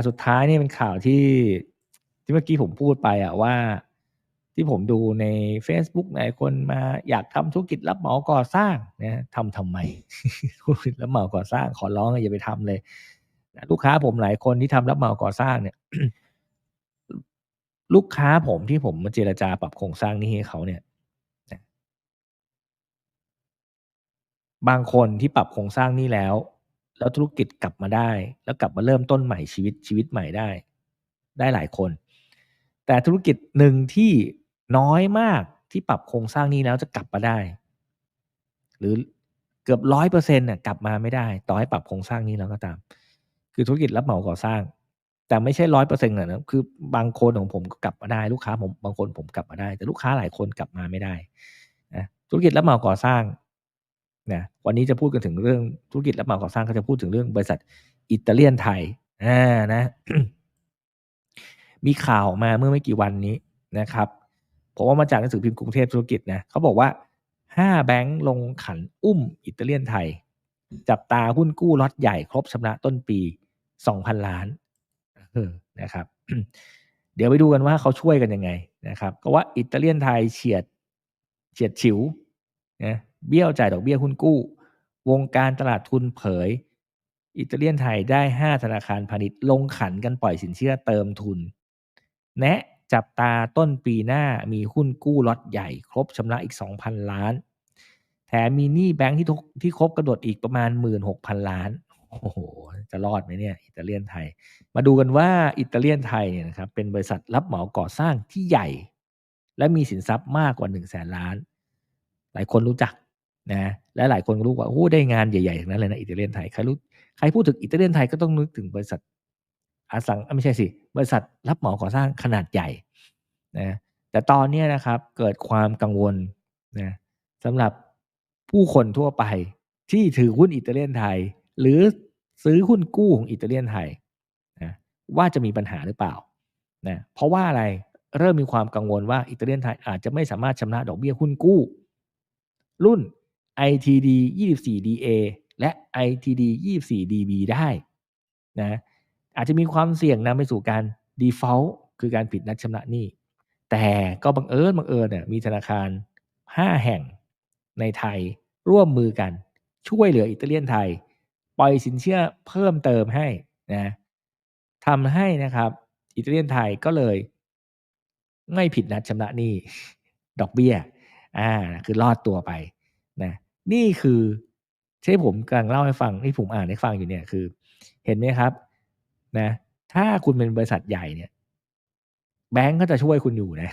าวสุดท้ายนี่เป็นข่าวที่ที่เมื่อกี้ผมพูดไปอะว่า ที่ผมดูใน Facebook หลายคนมาอยากทำธุรกิจรับเหมาก่อสร้างนะทำทำไมธุรกิจรับเหมาก่อสร้าง ขอร้องอย่าไปทำเลยนะลูกค้าผมหลายคนที่ทำรับเหมาก่อสร้างเนี่ย ลูกค้าผมที่ผมมาเจรจาปรับโครงสร้างนี้ให้เขาเนี่ยบางคนที่ปรับโครงสร้างนี้แล้ว แล้วธุรกิจกลับมาได้ แล้วกลับมาเริ่มต้นใหม่ชีวิตชีวิตใหม่ได้ ได้หลายคน แต่ธุรกิจหนึ่งที่น้อยมากที่ปรับโครงสร้างนี้แล้วจะกลับมาได้ หรือเกือบร้อยเปอร์เซ็นต์น่ะกลับมาไม่ได้ ต่อให้ปรับโครงสร้างนี้แล้วก็ตาม คือธุรกิจรับเหมาก่อสร้าง แต่ไม่ใช่ร้อยเปอร์เซ็นต์นะคือบางคนของผมก็กลับมาได้ลูกค้าผมบางคนผมกลับมาได้ แต่ลูกค้าหลายคนกลับมาไม่ได้นะธุรกิจรับเหมาก่อสร้าง นะวันนี้จะพูดกันถึงเรื่องธุรกิจรับเหมาก่อสร้างก็จะพูดถึงเรื่องบริษัทอิตาเลียนไทยอ่านะ มีข่าวมาเมื่อไม่กี่วันนี้นะครับผมว่ามาจากหนังสือพิมพ์กรุงเทพธุรกิจนะเขาบอกว่าห้าแบงค์ลงขันอุ้มอิตาเลียนไทย จับตาหุ้นกู้ล็อตใหญ่ครบชำระต้นปีสองพันล้านเออนะครับ เดี๋ยวไปดูกันว่าเขาช่วยกันยังไงนะครับ ก็ว่าอิตาเลียนไทยเฉียดเฉียดฉิวนะ เบี้ยวจ่ายดอกเบี้ยหุ้นกู้ วงการตลาดทุนเผย อิตาเลียนไทยได้ 5 ธนาคารพาณิชย์ลงขันกันปล่อยสินเชื่อเติมทุน แนะจับตาต้นปีหน้ามีหุ้นกู้ล็อตใหญ่ ครบชำระอีก 2,000 ล้าน แถมมีหนี้แบงค์ที่ทที่ครบกระโดดอีกประมาณ 16,000 ล้าน โอ้โห จะรอดไหมเนี่ย อิตาเลียนไทย มาดูกันว่าอิตาเลียนไทยเนี่ยนะครับเป็นบริษัทรับเหมาก่อสร้างที่ใหญ่ และมีสินทรัพย์มากกว่า1 0 0 0 0แสนล้าน หลายคนรู้จัก นะและหลายคนก็รู้ว่าโอ้ได้งานใหญ่ๆทั้งนั้นเลยนะอิตาเลียนไทยใครรู้ใครพูดถึงอิตาเลียนไทยก็ต้องนึกถึงบริษัทอสังไม่ใช่สิบริษัทรับเหมาก่อสร้างขนาดใหญ่นะแต่ตอนนี้นะครับเกิดความกังวลนะสำหรับผู้คนทั่วไปที่ถือหุ้นอิตาเลียนไทย หรือซื้อหุ้นกู้ของอิตาเลียนไทยนะว่าจะมีปัญหาหรือเปล่านะเพราะว่าอะไรเริ่มมีความกังวลว่าอิตาเลียนไทยอาจจะไม่สามารถชำระดอกเบี้ยหุ้นกู้ รุ่น ITD 24 DA และ ITD 24 DB ได้นะอาจจะมีความเสี่ยงนำไปสู่การ default คือการผิดนัดชำระหนี้ แต่ก็บังเอิญบังเอิญเนี่ยมีธนาคาร 5 แห่งในไทยร่วมมือกัน ช่วยเหลืออิตาเลียนไทย ปล่อยสินเชื่อเพิ่มเติมให้นะทำให้นะครับอิตาเลียนไทยก็เลย ไม่ผิดนัดชำระหนี้ ดอกเบี้ยอ่าคือรอดตัวไปนะ นี่คือที่ผมกำลังเล่าให้ฟังที่ผมอ่านให้ฟังอยู่เนี่ยคือ เห็นไหมครับนะ ถ้าคุณเป็นบริษัทใหญ่เนี่ย แบงก์ก็จะช่วยคุณอยู่นะ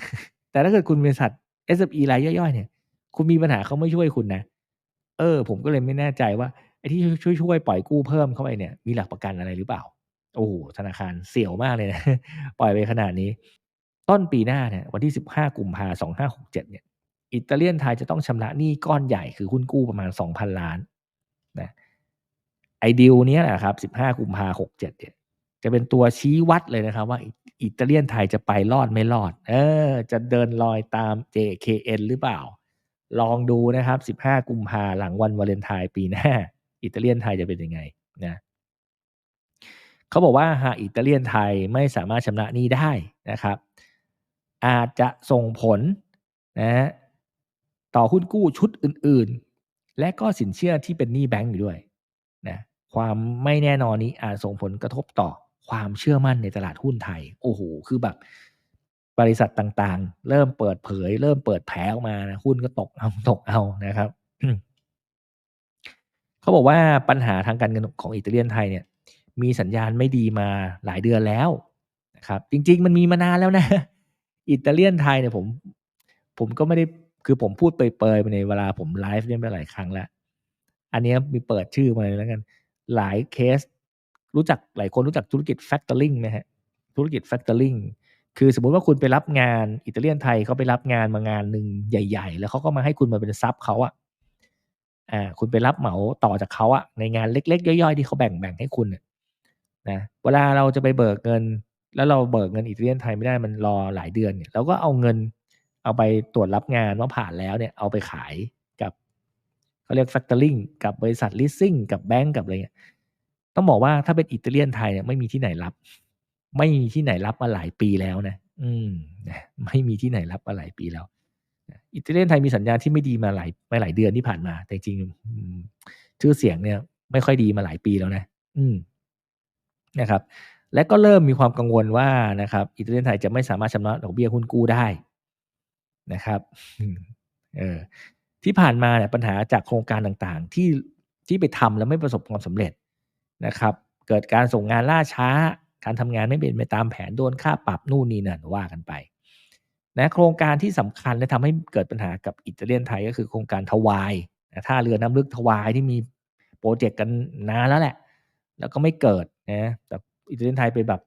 แต่ถ้าเกิดคุณเป็นบริษัท SME รายย่อยๆเนี่ย คุณมีปัญหาเขาไม่ช่วยคุณนะเออ ผมก็เลยไม่แน่ใจว่าไอ้ที่ช่วยช่วยปล่อยกู้เพิ่มเข้าไปเนี่ย มีหลักประกันอะไรหรือเปล่า โอ้โหธนาคารเสี่ยวมากเลยนะ ปล่อยไปขนาดนี้ ต้นปีหน้าเนี่ยวันที่15กุมภาพันธ์2567เนี่ย อิตาเลียนไทยจะต้องชำระหนี้ก้อนใหญ่คือหุ้นกู้ประมาณ 2,000 ล้านนะไอดีลนี้นะครับ 15กุมภาพันธ์67เนี่ยจะเป็นตัวชี้วัดเลยนะครับ ว่าอิตาเลียนไทยจะไปรอดไม่รอด เออ จะเดินรอยตาม JKN หรือเปล่า ลองดูนะครับ 15 กุมภาหลังวันวาเลนไทน์ปีหน้า อิตาเลียนไทยจะเป็นยังไงนะเขาบอกว่าหากอิตาเลียนไทยไม่สามารถชำระหนี้ได้นะครับ อาจจะส่งผลนะ ต่อหุ้นกู้ชุดอื่นๆ และก็สินเชื่อที่เป็นหนี้แบงก์อยู่ด้วยนะความไม่แน่นอนนี้อาจส่งผลกระทบต่อความเชื่อมั่นในตลาดหุ้นไทย โอ้โห คือแบบ บริษัทต่างๆ เริ่มเปิดเผย เริ่มเปิดแผลออกมานะหุ้นก็ตกเอาตกเอานะครับเขาบอกว่าปัญหาทางการเงินของอิตาเลียนไทยเนี่ย มีสัญญาณไม่ดีมาหลายเดือนแล้วนะครับ จริง ๆ มันมีมานานแล้วนะ อิตาเลียนไทยเนี่ยผม ผมก็ไม่ได้ คือผมพูดเปยๆไปในเวลาผมไลฟ์เนี่ยไปหลายครั้งแล้ว อันนี้มีเปิดชื่อมาเลยแล้วกัน หลายเคส รู้จักหลายคนรู้จักธุรกิจแฟ c เตอร์ลิงไหมฮะ ธุรกิจแฟ c เตอร์ลิงคือสมมุติว่าคุณไปรับงานอิตาเลียนไทยเขาไปรับงานมางานหนึ่งใหญ่ ๆ แล้วเขาก็มาให้คุณมาเป็นซับเขาอะอ่า คุณไปรับเหมาต่อจากเขาอะในงานเล็ก ๆ ย่อยๆที่เขาแบ่งแบ่งให้คุณนะเวลาเราจะไปเบิกเงิน แล้วเราเบิกเงินอิตาเลียนไทยไม่ได้มันรอหลายเดือนเนี่ยเราก็เอาเงิน เอาไปตรวจรับงานว่าผ่านแล้วเนี่ยเอาไปขายกับเขาเรียก factoring กับบริษัท leasing กับแบงก์กับอะไรเงี้ยต้องบอกว่าถ้าเป็นอิตาเลียนไทยเนี่ยไม่มีที่ไหนรับ ไม่มีที่ไหนรับมาหลายปีแล้วนะอืมนะไม่มีที่ไหนรับมาหลายปีแล้วอิตาเลียนไทยมีสัญญาที่ไม่ดีมาหลายมาหลายเดือนที่ผ่านมา แต่จริงชื่อเสียงเนี่ยไม่ค่อยดีมาหลายปีแล้วนะ อืมนะครับ และก็เริ่มมีความกังวลว่านะครับ อิตาเลียนไทยจะไม่สามารถชำระดอกเบี้ยหุ้นกู้ได้ นะครับเออที่ผ่านมาเนี่ยปัญหาจากโครงการต่างๆ ที่ที่ไปทำแล้วไม่ประสบความสำเร็จนะครับ เกิดการส่งงานล่าช้า การทำงานไม่เป็นไปตามแผนโดนค่าปรับนู่นนี่นั่นว่ากันไปนะโครงการที่สำคัญและทำให้เกิดปัญหากับอิตาเลียนไทยก็คือโครงการทวายนะท่าเรือน้ำลึกทวายที่มีโปรเจกต์กันนานแล้วแหละ แล้วก็ไม่เกิดนะแต่อิตาเลียนไทยไปแบบ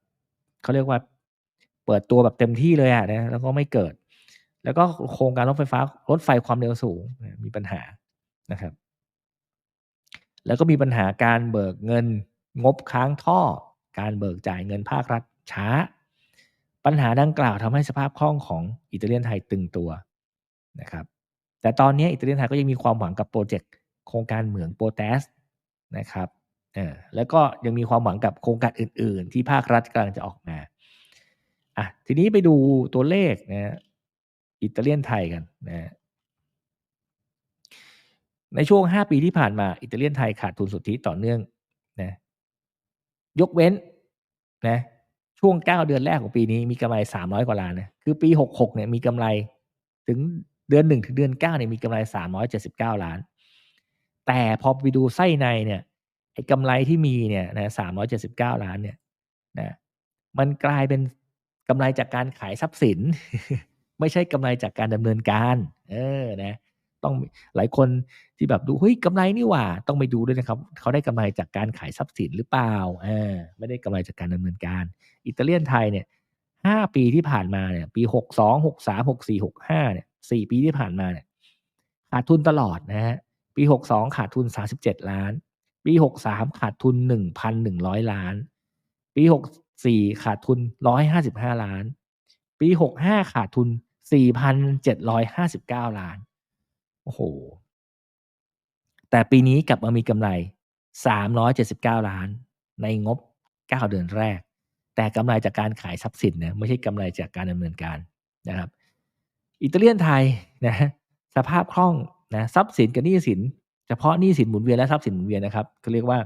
เขาเรียกว่าเปิดตัวแบบเต็มที่เลยอะนะแล้วก็ไม่เกิด แล้วก็โครงการรถไฟฟ้ารถไฟความเร็วสูงมีปัญหานะครับ แล้วก็มีปัญหาการเบิกเงินงบค้างท่อ การเบิกจ่ายเงินภาครัฐช้า ปัญหาดังกล่าวทำให้สภาพคล่องของอิตาเลียนไทยตึงตัวนะครับ แต่ตอนนี้อิตาเลียนไทยก็ยังมีความหวังกับโปรเจกต์โครงการเหมืองโปรแทสนะครับเออแล้วก็ยังมีความหวังกับโครงการอื่น ๆ ที่ภาครัฐกำลังจะออกมาอะทีนี้ไปดูตัวเลขนะ อิตาเลียนไทยกันนะในช่วง 5 ปีที่ผ่านมาอิตาเลียนไทยขาดทุนสุทธิต่อเนื่องนะยกเว้นนะช่วง 9 เดือนแรกของปีนี้มีกำไร 300 กว่าล้านนะคือปี 66เนี่ยมีกำไรถึงเดือน 1 ถึงเดือน9เนี่ยมีกำไร 379 ล้าน แต่พอไปดูไส้ในเนี่ยไอ้กำไรที่มีเนี่ยนะ379 ล้านเนี่ยนะมันกลายเป็นกำไรจากการขายทรัพย์สิน ไม่ใช่กำไรจากการดำเนินการ เออนะต้องหลายคนที่แบบดูเฮ้ยกำไรนี่หว่า ต้องไปดูด้วยนะครับ เขาได้กำไรจากการขายทรัพย์สินหรือเปล่าเออไม่ได้กำไรจากการดำเนินการ อิตาเลียนไทยเนี่ยห้าปีที่ผ่านมาเนี่ย ปีหกสองหกสามหกสี่หกห้าเนี่ยสี่ปีที่ผ่านมาเนี่ยขาดทุนตลอดนะฮะปีหกสองขาดทุนสาสิบเจ็ดล้าน ปีหกสามขาดทุนหนึ่งพันหนึ่งร้อยล้าน ปีหกสี่ขาดทุนร้อยห้าสิบห้าล้าน ปีหกห้าขาดทุน สี่พันเจ็ดร้อยห้าสิบเก้าล้าน โอ้โห แต่ปีนี้กลับมามีกำไร 379 ล้าน ในงบ 9 เดือนแรก แต่กำไรจากการขายทรัพย์สินนะไม่ใช่กำไรจากการดำเนินการนะครับ อิตาเลียนไทยนะสภาพคล่องนะทรัพย์สินกับหนี้สิน เฉพาะหนี้สินหมุนเวียนและทรัพย์สินหมุนเวียนนะครับเขาเรียกว่า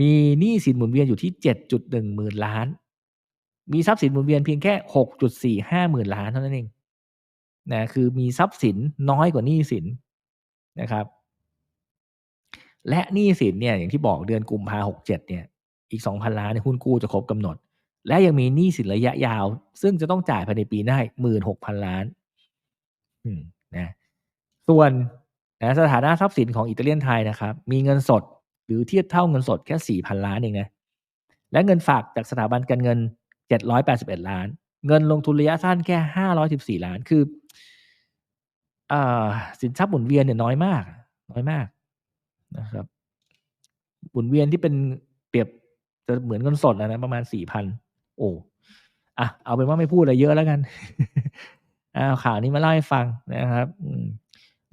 มีหนี้สินหมุนเวียนอยู่ที่ 7.1หมื่นล้าน มีทรัพย์สินหมุนเวียนเพียงแค่6.45หมื่นล้านเท่านั้นเองนะคือมีทรัพย์สินน้อยกว่าหนี้สินนะครับ และหนี้สินเนี่ยอย่างที่บอกเดือนกุมภาหกเจ็ดเนี่ยอีกสองพันล้านในหุ้นกู้จะครบกำหนด และยังมีหนี้สินระยะยาว ซึ่งจะต้องจ่ายภายในปีหน้าหมื่นหกพันล้านนะส่วนนะสถานะทรัพย์สินของอิตาเลียนไทยนะครับ มีเงินสดหรือเทียบเท่าเงินสดแค่สี่พันล้านเองนะและเงินฝากจากสถาบันการเงิน เจ็ดร้อยแปดสิบเอ็ดล้าน เงินลงทุนระยะสั้นแค่ห้าร้อยสิบสี่ล้าน คืออสินทรัพย์หมุนเวียนเนี่ยน้อยมาก น้อยมากนะครับ หมุนเวียนที่เป็นเปรียบจะเหมือนเงินสดนะประมาณสี่พันโอ้อะเอาเป็นว่าไม่พูดอะไรเยอะแล้วกันเอาข่าวนี้มาเล่าให้ฟังนะครับ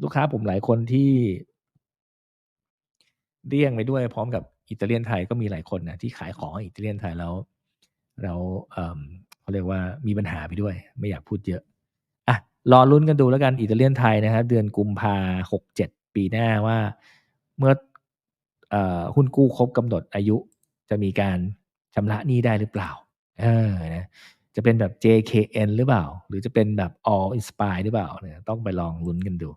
ลูกค้าผมหลายคนที่เรียงไปด้วยพร้อมกับอิตาเลียนไทยก็มีหลายคนนะที่ขายของอิตาเลียนไทยแล้ว เราเขาเรียกว่ามีปัญหาไปด้วย ไม่อยากพูดเยอะอะรอลุ้นกันดูแล้วกันอิตาเลียนไทยนะครับ เดือนกุมภาหกเจ็ดปีหน้าว่าเมื่อหุ้นกู้ครบกำหนดอายุจะมีการชำระหนี้ได้หรือเปล่าเออนะจะเป็นแบบ JKN หรือเปล่า หรือจะเป็นแบบ All Inspire หรือเปล่าเนี่ยต้องไปลองลุ้นกันดู